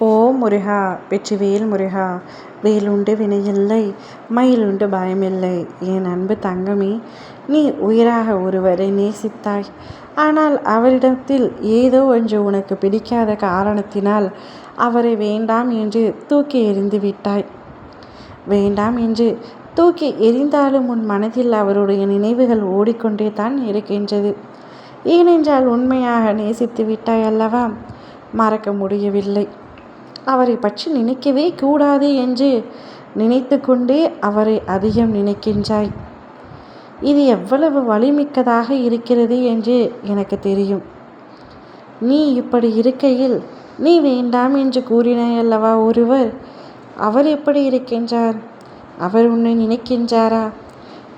ஓ முருகா வெற்றிவேல் முருகா வேலுண்டு வினையில்லை மயிலுண்டு பயமில்லை. என் அன்பு தங்கமே நீ உயிராக ஒருவரை நேசித்தாய். ஆனால் அவரிடத்தில் ஏதோ ஒன்று உனக்கு பிடிக்காத காரணத்தினால் அவரை வேண்டாம் என்று தூக்கி எறிந்து விட்டாய். வேண்டாம் என்று தூக்கி எரிந்தாலும் உன் மனதில் அவருடைய நினைவுகள் ஓடிக்கொண்டே தான் இருக்கின்றது. ஏனென்றால் உண்மையாக நேசித்து விட்டாய் அல்லவா? மறக்க முடியவில்லை. அவரை பற்றி நினைக்கவே கூடாது என்று நினைத்து கொண்டே அவரை அதிகம் நினைக்கின்றாய். இது எவ்வளவு வலிமிக்கதாக இருக்கிறது என்று எனக்கு தெரியும். நீ இப்படி இருக்கையில் நீ வேண்டாம் என்று கூறினாய் அல்லவா ஒருவர்? அவர் எப்படி இருக்கின்றார்? அவர் உன்னை நினைக்கின்றாரா?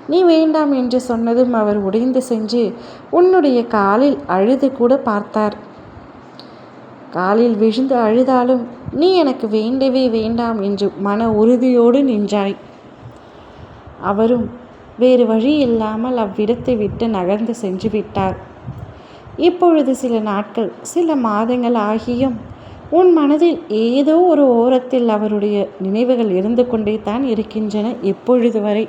நீ வேண்டாம் என்று சொன்னதும் அவர் உடைந்து சென்று உன்னுடைய காலில் அழுது கூட பார்த்தார். காலில் விழுந்து அழுதாலும் நீ எனக்கு வேண்டவே வேண்டாம் என்று மன உறுதியோடு நின்றாய் அவரும் வேறு வழி இல்லாமல் அவ்விடத்தை விட்டு நகர்ந்து சென்று விட்டார். இப்பொழுது சில நாட்கள் சில மாதங்கள் ஆகியும் உன் மனதில் ஏதோ ஒரு ஓரத்தில் அவருடைய நினைவுகள் இருந்து கொண்டே தான் இருக்கின்றன எப்பொழுது வரை.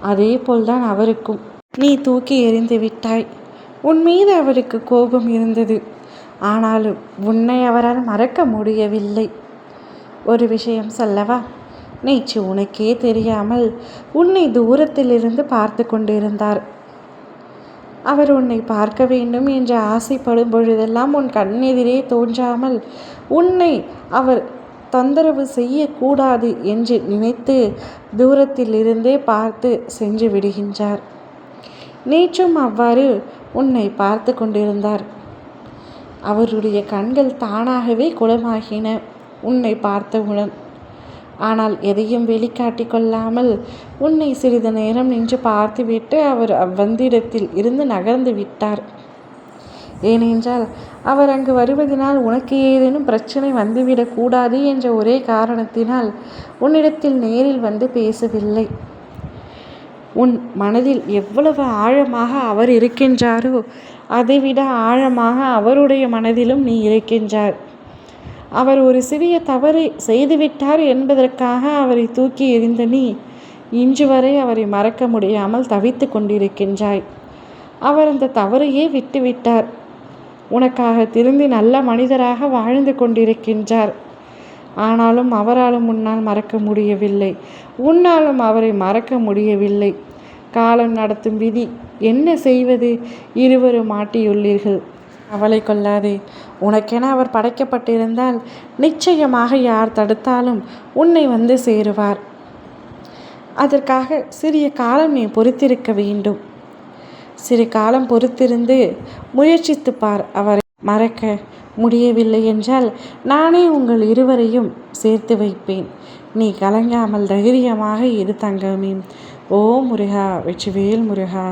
அதே போல்தான் அவருக்கும். நீ தூக்கி எறிந்து விட்டாய். உன் மீது அவருக்கு கோபம் இருந்தது. ஆனாலும் உன்னை அவரால் மறக்க முடியவில்லை. ஒரு விஷயம் சொல்லவா? நேற்று உனக்கே தெரியாமல் உன்னை தூரத்திலிருந்து பார்த்து கொண்டிருந்தார். அவர் உன்னை பார்க்க வேண்டும் என்று ஆசைப்படும் பொழுதெல்லாம் உன் கண்ணெதிரே தோன்றாமல் உன்னை அவர் தொந்தரவு செய்யக்கூடாது என்று நினைத்து தூரத்திலிருந்தே பார்த்து சென்று விடுகின்றார். நேற்றும் அவ்வாறு உன்னை பார்த்து கொண்டிருந்தார். அவருடைய கண்கள் தானாகவே குளமாகின. உன்னை பார்த்தவுடன் ஆனால் எதையும் வெளிக்காட்டி கொள்ளாமல் உன்னை சிறிது நேரம் நின்று பார்த்துவிட்டு அவர் அவ்வந்திடத்தில் இருந்து நகர்ந்து விட்டார். ஏனென்றால் அவர் அங்கு வருவதனால் உனக்கு ஏதேனும் பிரச்சனை வந்துவிடக்கூடாது என்ற ஒரே காரணத்தினால் உன்னிடத்தில் நேரில் வந்து பேசவில்லை. உன் மனதில் எவ்வளவு ஆழமாக அவர் இருக்கின்றாரோ அதைவிட ஆழமாக அவருடைய மனதிலும் நீ இருக்கின்றார் அவர் ஒரு சிறிய தவறை செய்துவிட்டார் என்பதற்காக அவரை தூக்கி எறிந்த நீ இன்று வரை அவரை மறக்க முடியாமல் தவித்து கொண்டிருக்கின்றாய். அவர் அந்த தவறையே விட்டுவிட்டார். உனக்காக திருந்தி நல்ல மனிதராக வாழ்ந்து கொண்டிருக்கின்றார். ஆனாலும் அவராலும் உன்னால் மறக்க முடியவில்லை. உன்னாலும் அவரை மறக்க முடியவில்லை. காலம் நடத்தும் விதி என்ன செய்வது? இருவரும் மாட்டியுள்ளீர்கள். அவளை கொள்ளாதே. உனக்கென அவர் படைக்கப்பட்டிருந்தால் நிச்சயமாக யார் தடுத்தாலும் உன்னை வந்து சேருவார். அதற்காக சிறிய காலம் நீ பொறுத்திருக்க வேண்டும். சிறு காலம் பொறுத்திருந்து முயற்சித்து பார் அவரை. மறக்க முடியவில்லை என்றால் நானே உங்கள் இருவரையும் சேர்த்து வைப்பேன். நீ கலங்காமல் தைரியமாக இரு தங்கமே. ஓ முருகா வெற்றிவேல் முருகா.